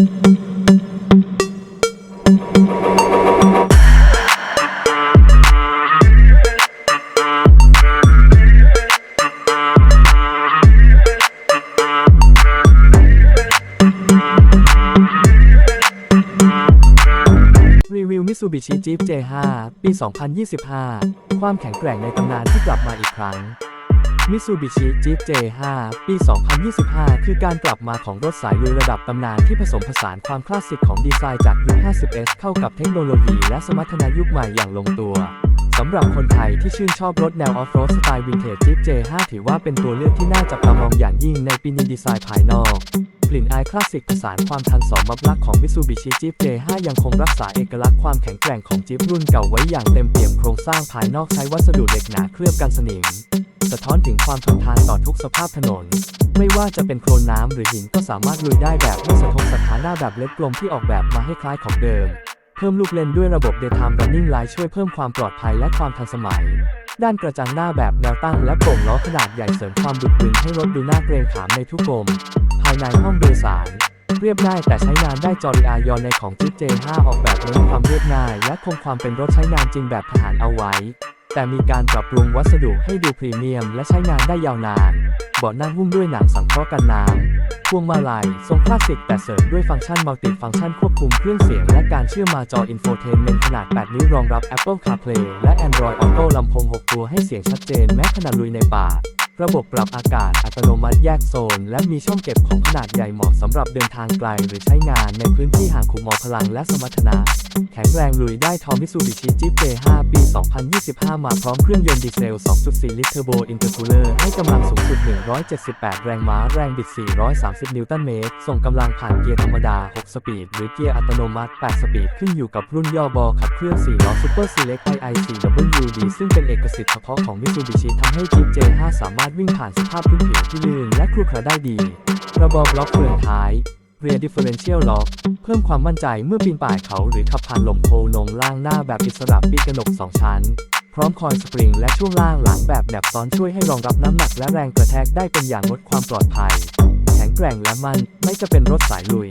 รีวิว Mitsubishi Jeep J5 ปี 2025 ความแข็งแกร่งในตำนานที่กลับมาอีกครั้ง Mitsubishi Jeep J5 ปี 2025 คือการกลับมาของรถสายลุยระดับตำนานที่ผสมผสานความคลาสสิกของดีไซน์จากยุค 50s เข้ากับเทคโนโลยีและสมรรถนะยุคใหม่อย่างลงตัวสำหรับคนไทยที่ชื่นชอบรถแนวออฟโรดสไตล์วินเทจ Jeep J5 ถือว่าเป็นตัวเลือกที่น่าจับตามองอย่างยิ่งในปีนี้ดีไซน์ภายนอก กลิ่นอายคลาสสิกผสานความทันสมบัติของ Mitsubishi Jeep J5 ยังคงรักษาเอกลักษณ์ความแข็งแกร่งของจีปรุ่นเก่าไว้อย่างเต็มเปี่ยมโครงสร้างภายนอกใช้วัสดุเหล็กหนาเคลือบกันสนิม สะท้อนถึงความทนทานต่อทุกสภาพถนน ไม่ว่าจะเป็นโคลนน้ำหรือหินก็สามารถลุยได้แบบไม่สะทกสถานหน้าแบบเล็กกลมที่ออกแบบมาให้คล้ายของเดิม เพิ่มลูกเล่นด้วยระบบ Daytime Running Light ช่วยเพิ่มความปลอดภัยและความทันสมัย ด้านกระจังหน้าแบบแนวตั้งและโป่งล้อขนาดใหญ่เสริมความบึกบึนให้รถดูน่าเกรงขามในทุกมุมภายในห้องโดยสารเรียบง่ายแต่ใช้งานได้จอริอายอนในของจิ๊บ J5 ออกแบบเน้นความเรียบง่าย และคงความเป็นรถใช้งานจริงแบบทหารเอาไว้ แต่มีการปรับปรุงวัสดุให้ดูพรีเมียมและใช้งานได้ยาวนาน เบาะนั่งหุ้มด้วยหนังสังเคราะห์กันน้ำพวงมาลัยทรงคลาสสิกแต่เสริมด้วยฟังก์ชันมัลติฟังก์ชันควบคุมเครื่องเสียงและการเชื่อมมาจออินโฟเทนเมนต์ขนาด 8 นิ้วรองรับ Apple CarPlay และ Android Auto ลำโพง 6 ตัวให้เสียงชัดเจนแม้ขณะลุยในป่า ระบบปรับอากาศอัตโนมัติแยกโซน และมีช่องเก็บของขนาดใหญ่เหมาะสำหรับเดินทางไกล หรือใช้งานในพื้นที่ห่างคุมมอพลังและสมรรถนะ แข็งแรงลุยได้ทอมิ t ูบิชิจิ J5 ปี 2025 มาพร้อมเครื่องยนต์ดีเซล 2.4 ลิตรเทอร์โบอินเตอร์คูลเลอร์ให้กำลังสูงสุด 178 แรงม้าแรงบิด 430 นิวตันเมตร ส่งกำลังผ่านเกียร์ธรรมดา 6 สปีด หรือเกียร์อัตโนมัติ 8 สปีด ขึ้นอยู่กับรุ่นย่อบอขับเคลื่อน4ล้อ Super Select II4WD ซึ่งเป็นเอกสิทธิ์เฉพาะของ Mitsubishi ทำให้ Jeep J5 สามารถวิ่งผ่านสภาพพื้นผิวที่ลื่นและครุขระได้ดี ระบบล็อกเฟืองท้าย Rear Differential Lock เพิ่มความมั่นใจเมื่อปีนป่ายเขาหรือขับผ่านลมโพลงล่างหน้าแบบอิสระปีกกระหนก 2 ชั้น พร้อมคอยสปริงและช่วงล่างหลังแบบแหนบซ้อนช่วยให้รองรับน้ำหนักและแรงกระแทกได้เป็นอย่างลดความปลอดภัย แข็งแกร่งและมันไม่จะเป็นรถสายลุย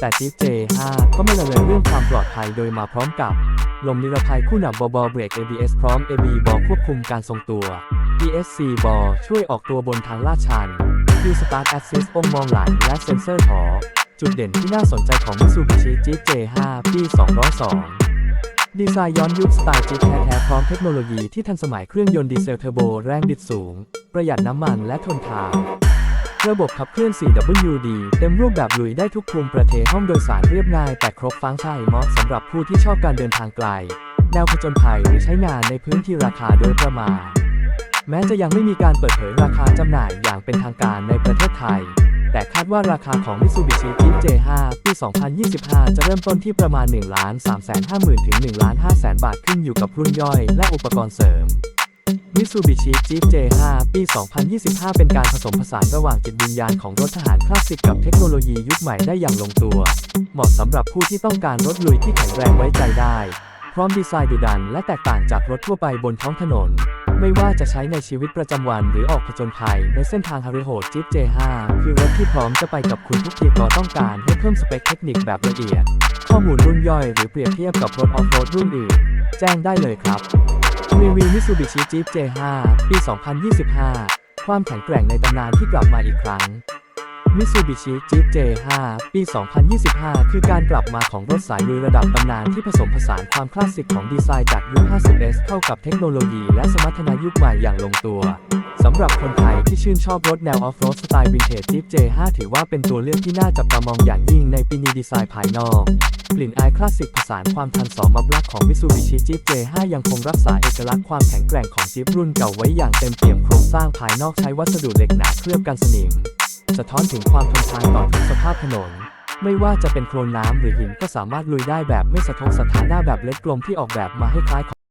แต่จิ๊บ J5 ก็ไม่ละเลยเรื่องความปลอดภัยโดยมาพร้อมกับ ลมนิรภัยคู่หนับบอบอเบรก ABS พร้อม AB บอควบคุมการทรงตัว ESC บอช่วยออกตัวบนทางลาดชัน Q Start Assist องค์มองหลังและเซ็นเซอร์ถอ จุดเด่นที่น่าสนใจของ Mitsubishi Jeep J5 ปี202 ดีไซน์ย้อนยุคสไตล์จิ๊บแท้ๆพร้อมเทคโนโลยีที่ทันสมัยเครื่องยนต์ดีเซลเทอร์โบแรงบิดสูง ประหยัดน้ำมันและทนทานระบบขับเคลื่อน 4WD เต็มรูปแบบลุยได้ทุกภูมิประเทศห้องโดยสารเรียบง่าย แต่ครบฟังก์ชันเหมาะสำหรับผู้ที่ชอบการเดินทางไกล แนวผจญภัยหรือใช้งานในพื้นที่ราคาโดยประมาณ แม้จะยังไม่มีการเปิดเผยราคาจำหน่ายอย่างเป็นทางการในประเทศไทย แต่คาดว่าราคาของ Mitsubishi Jeep J5 ปี 2025 จะเริ่มต้นที่ประมาณ 1 3 5 0 0 0 0 ถึง 1 5 0 0 0 0 บาทขึ้นอยู่กับรุ่นย่อยและอุปกรณ์เสริม Mitsubishi Jeep J5 ปี 2025 เป็นการผสมผสานระหว่างจิตวิญญาณของรถทหารคลาสสิกกับเทคโนโลยียุคใหม่ได้อย่างลงตัว เหมาะสำหรับผู้ที่ต้องการรถลุยที่แข็งแรงไว้ใจได้ พร้อมดีไซน์ดุดันและแตกต่างจากรถทั่วไปบนท้องถนน ไม่ว่าจะใช้ในชีวิตประจำวันหรือออกผจญภัย ในเส้นทางฮาริโหด Jeep J5 คือรถที่พร้อมจะไปกับคุณทุกทีก็ต้องการให้เพิ่มสเปคเทคนิคแบบละเอียด ข้อมูลรุ่นย่อยหรือเปรียบเทียบกับรถออฟโรดรุ่นอื่น แจ้งได้เลยครับรีวิวมิ t s u b i s h i Jeep J5 ปี 2025 ความแข็งแกร่งในตำนานที่กลับมาอีกครั้ง Mitsubishi Jeep J5 ปี 2025 คือการกลับมาของรถสายลุยระดับตำนานที่ผสมผสานความคลาสสิกของดีไซน์จากยุค 50s เข้ากับเทคโนโลยีและสมรรถนะยุคใหม่อย่างลงตัว สำหรับคนไทยที่ชื่นชอบรถแนวออฟโรดสไตล์วินเทจ Jeep J5 ถือว่าเป็นตัวเลือกที่น่าจับตามองอย่างยิ่งในปีนี้ดีไซน์ภายนอกกลิ่นอายคลาสสิกผสานความทันสมบัติของ Mitsubishi Jeep J5 ยังคงรักษาเอกลักษณ์ความแข็งแกร่งของ Jeep รุ่นเก่าไว้อย่างเต็มเปี่ยมโครงสร้างภายนอกใช้วัสดุเหล็กหนาเคลือบกันสนิมสะท้อนถึงความทนทานต่อทุกสภาพถนน ไม่ว่าจะเป็นโคลนน้ำหรือหินก็สามารถลุยได้แบบไม่สะทกสถานหน้าแบบเล็กกลมที่ออกแบบมาให้คล้าย